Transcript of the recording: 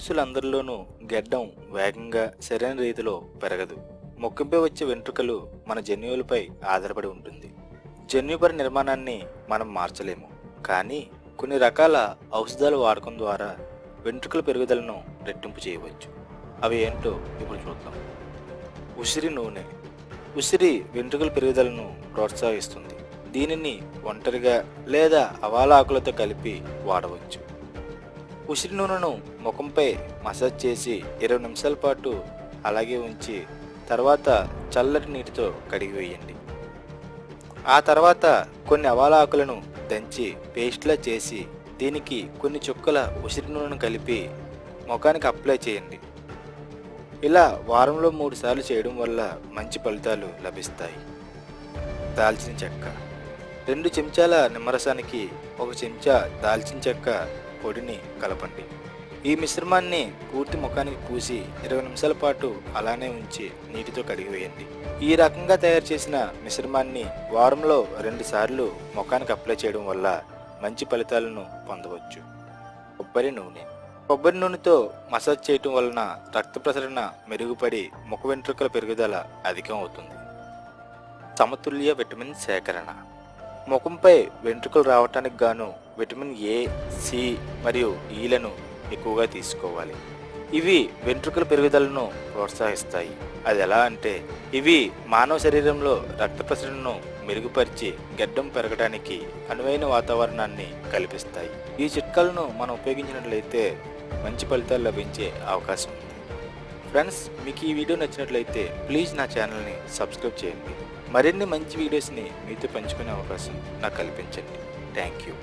పురుషులందరిలోనూ గెడ్డం వేగంగా సరైన రీతిలో పెరగదు. ముక్కంపై వచ్చే వెంట్రుకలు మన జన్యువులపై ఆధారపడి ఉంటుంది. జన్యుపరి నిర్మాణాన్ని మనం మార్చలేము. కానీ కొన్ని రకాల ఔషధాలు వాడకం ద్వారా వెంట్రుకల పెరుగుదలను రెట్టింపు చేయవచ్చు. అవి ఏంటో ఇప్పుడు చూద్దాం. ఉసిరి నూనె. ఉసిరి వెంట్రుకల పెరుగుదలను ప్రోత్సహిస్తుంది. దీనిని ఒంటరిగా లేదా అవాల ఆకులతో కలిపి వాడవచ్చు. ఉసిరి నూనెను ముఖంపై మసాజ్ చేసి ఇరవై నిమిషాల పాటు అలాగే ఉంచి తర్వాత చల్లటి నీటితో కడిగి వేయండి. ఆ తర్వాత కొన్ని అవాల ఆకులను దంచి పేస్ట్లా చేసి దీనికి కొన్ని చుక్కల ఉసిరి నూనెను కలిపి ముఖానికి అప్లై చేయండి. ఇలా వారంలో మూడు సార్లు చేయడం వల్ల మంచి ఫలితాలు లభిస్తాయి. దాల్చిన చెక్క. రెండు చెంచాల నిమ్మరసానికి ఒక చెంచా దాల్చిన చెక్క పొడిని కలపండి. ఈ మిశ్రమాన్ని పూర్తి ముఖానికి పూసి ఇరవై నిమిషాల పాటు అలానే ఉంచి నీటితో కడిగివేయండి ఈ రకంగా తయారు చేసిన మిశ్రమాన్ని వారంలో రెండు సార్లు ముఖానికి అప్లై చేయడం వల్ల మంచి ఫలితాలను పొందవచ్చు. కొబ్బరి నూనె. కొబ్బరి నూనెతో మసాజ్ చేయటం వలన రక్త ప్రసరణ మెరుగుపడి ముఖ వెంట్రుకల పెరుగుదల అధికం అవుతుంది. సమతుల్య విటమిన్ సేకరణ. ముఖంపై వెంట్రుకలు రావటానికి గాను విటమిన్ ఏ సి మరియు ఈలను ఎక్కువగా తీసుకోవాలి. ఇవి వెంట్రుకల పెరుగుదలను ప్రోత్సహిస్తాయి. అది ఎలా అంటే ఇవి మానవ శరీరంలో రక్త ప్రసరణను మెరుగుపరిచి గడ్డం పెరగడానికి అనువైన వాతావరణాన్ని కల్పిస్తాయి. ఈ చిట్కాలను మనం ఉపయోగించినట్లయితే మంచి ఫలితాలు లభించే అవకాశం ఉంది. ఫ్రెండ్స్ మీకు ఈ వీడియో నచ్చినట్లయితే ప్లీజ్ నా ఛానల్ని సబ్స్క్రైబ్ చేయండి. మరిన్ని మంచి వీడియోస్ని మీతో పంచుకునే అవకాశం నాకు కల్పించండి. Thank you.